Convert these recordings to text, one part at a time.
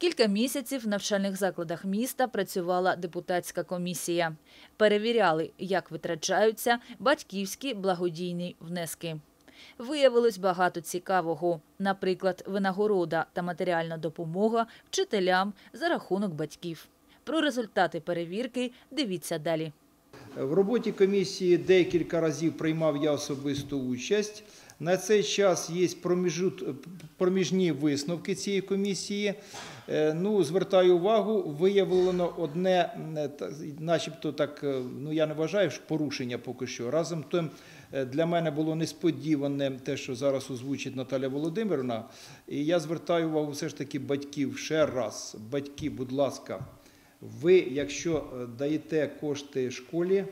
Кілька місяців в навчальних закладах міста працювала депутатська комісія. Перевіряли, як витрачаються батьківські благодійні внески. Виявилось багато цікавого, наприклад, винагорода та матеріальна допомога вчителям за рахунок батьків. Про результати перевірки дивіться далі. В роботі комісії декілька разів приймав я особисту участь. На цей час є проміжні висновки цієї комісії. Е, Ну, звертаю увагу, виявлено одне, начебто так, е, ну я не вважаю, що порушення поки що. Разом тим е, для мене було несподіване те, що зараз озвучить Наталя Володимирівна. І я звертаю увагу все ж таки батьків ще раз. Батьки, будь ласка, ви, якщо е, даєте кошти школі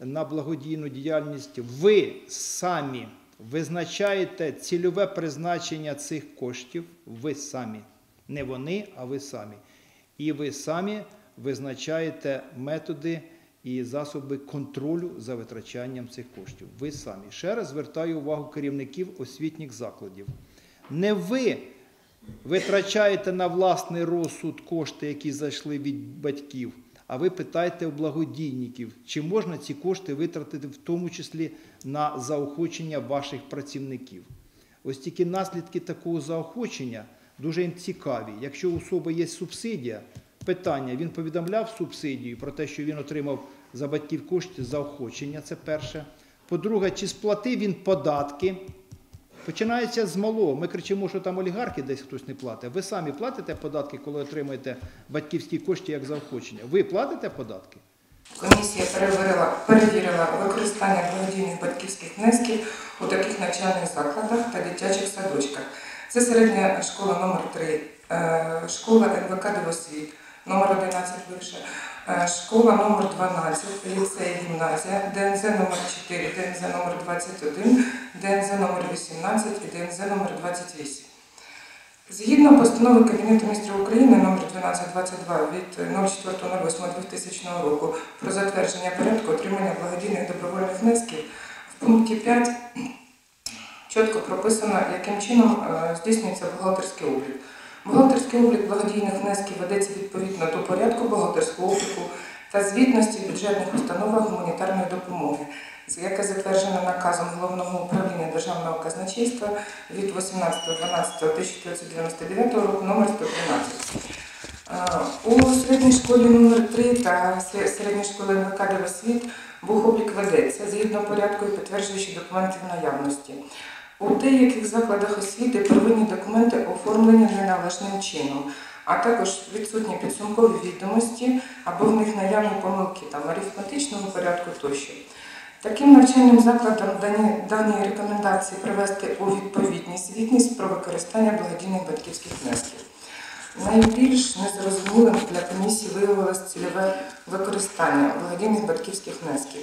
на благодійну діяльність, ви самі визначаєте цільове призначення цих коштів, ви самі. Не вони, а ви самі. І ви самі визначаєте методи і засоби контролю за витрачанням цих коштів. Ви самі. Ще раз звертаю увагу керівників освітніх закладів. Не ви витрачаєте на власний розсуд кошти, які зайшли від батьків, а ви питаєте у благодійників, чи можна ці кошти витратити в тому числі на заохочення ваших працівників. Ось тільки наслідки такого заохочення дуже цікаві. Якщо у особи є субсидія, питання, він повідомляв субсидію про те, що він отримав за батьків кошти заохочення, це перше. По-друге, чи сплатив він податки? Починається з малого. Ми кричимо, що там олігархи десь хтось не платить. Ви самі платите податки, коли отримуєте батьківські кошти як заохочення. Ви платите податки? Комісія перевірила, перевірила використання благодійних батьківських внесків у таких навчальних закладах та дитячих садочках. Це середня школа номер 3 е, школа НВК «Дивосвіт», номер 11 бивша, е, школа номер 12, ліцей гімназія, ДНЗ номер 4, ДНЗ номер 21, ДНЗ номер 18 і ДНЗ номер 28. Згідно постанови Кабінету міністрів України номер 1222 від 04.08.2000 року про затвердження порядку отримання благодійних добровольних внесків в пункті 5 чітко прописано, яким чином е, здійснюється бухгалтерський облік. Бухгалтерський облік благодійних внесків ведеться до порядку бухгалтерського обліку та звітності бюджетних установах гуманітарної допомоги, яке затверджено наказом Головного управління Державного казначейства від 18.12.1999 року номер 113. Е, У середній школі номер 3 та середній школі НВК «Дивосвіт» бухоблік ведеться згідно порядку і підтверджуючи документи в наявності. У деяких закладах освіти первинні документи оформлені неналежним чином, а також відсутні підсумкові відомості або в них наявні помилки там арифметичного порядку тощо. Таким навчальним закладам дані, дані рекомендації привести у відповідність звітність про використання благодійних батьківських внесків. Найбільш незрозумілим для комісії виявилось цільове використання благодійних батьківських внесків.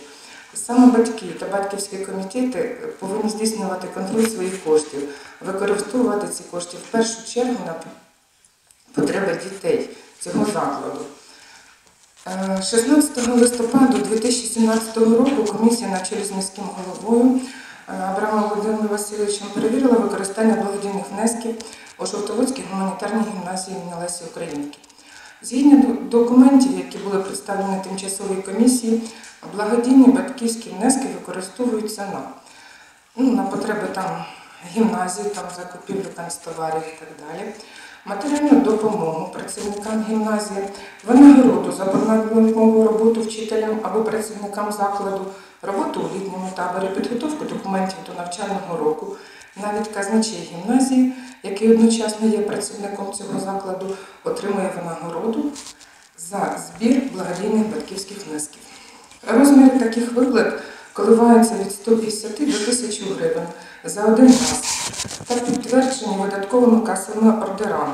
Саме батьки та батьківські комітети повинні здійснювати контроль своїх коштів, використовувати ці кошти в першу чергу на потреби дітей цього закладу. Е, 16 листопаду 2017 року комісія на чолі з міським головою е, Абрамом Володимиром Васильовичем перевірила використання благодійних внесків у Жовтоводській гуманітарній гімназії імені Лесі Українки. Згідно документів, які були представлені тимчасовій комісії, благодійні батьківські внески використовуються на, ну, на потреби там гімназії, там закупівлю канцтоварів і так далі, матеріальну допомогу працівникам гімназії, винагороду за понадмову роботу вчителям або працівникам закладу, роботу у літньому таборі, підготовку документів до навчального року, навіть казначей гімназії, який одночасно є працівником цього закладу, отримує винагороду за збір благодійних батьківських внесків. Розміри таких виплат коливаються від 150 до 1000 гривень за один раз та підтверджені видатковими касовими ордерами.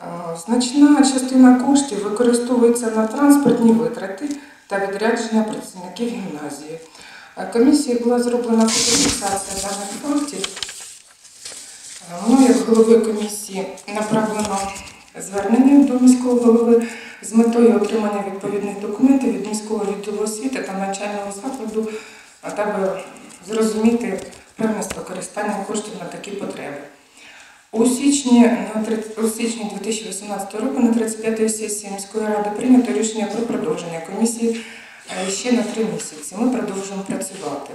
Е, Значна частина коштів використовується на транспортні витрати та відрядження працівників гімназії. Е, Комісією була зроблена фотофіксація даних фактів. Е, Мною, як голови комісії, направлено звернення до міського голови з метою отримання відповідних документів від міського відділу освіти та навчального закладу, аби зрозуміти певність використання коштів на такі потреби. У січні, на 30 у січні 2018 року на 35-й сесії міської ради прийнято рішення про продовження комісії е, ще на три місяці. Ми продовжуємо працювати.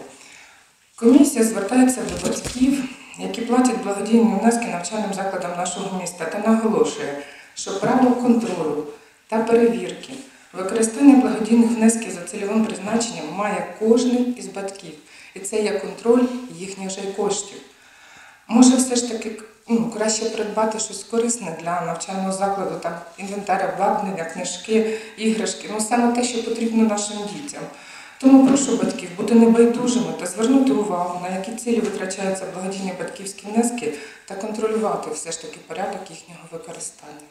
Комісія звертається до батьків, які платять благодійні внески навчальним закладам нашого міста та наголошує, що право контролю та перевірки використання благодійних внесків за цільовим призначенням має кожен із батьків. І це є контроль їхніх же коштів. Може, все ж таки ну, краще придбати щось корисне для навчального закладу, там інвентар, обладнання, книжки, іграшки, ну саме те, що потрібно нашим дітям. Тому прошу батьків бути небайдужими та звернути увагу, на які цілі витрачаються благодійні батьківські внески та контролювати все ж таки порядок їхнього використання.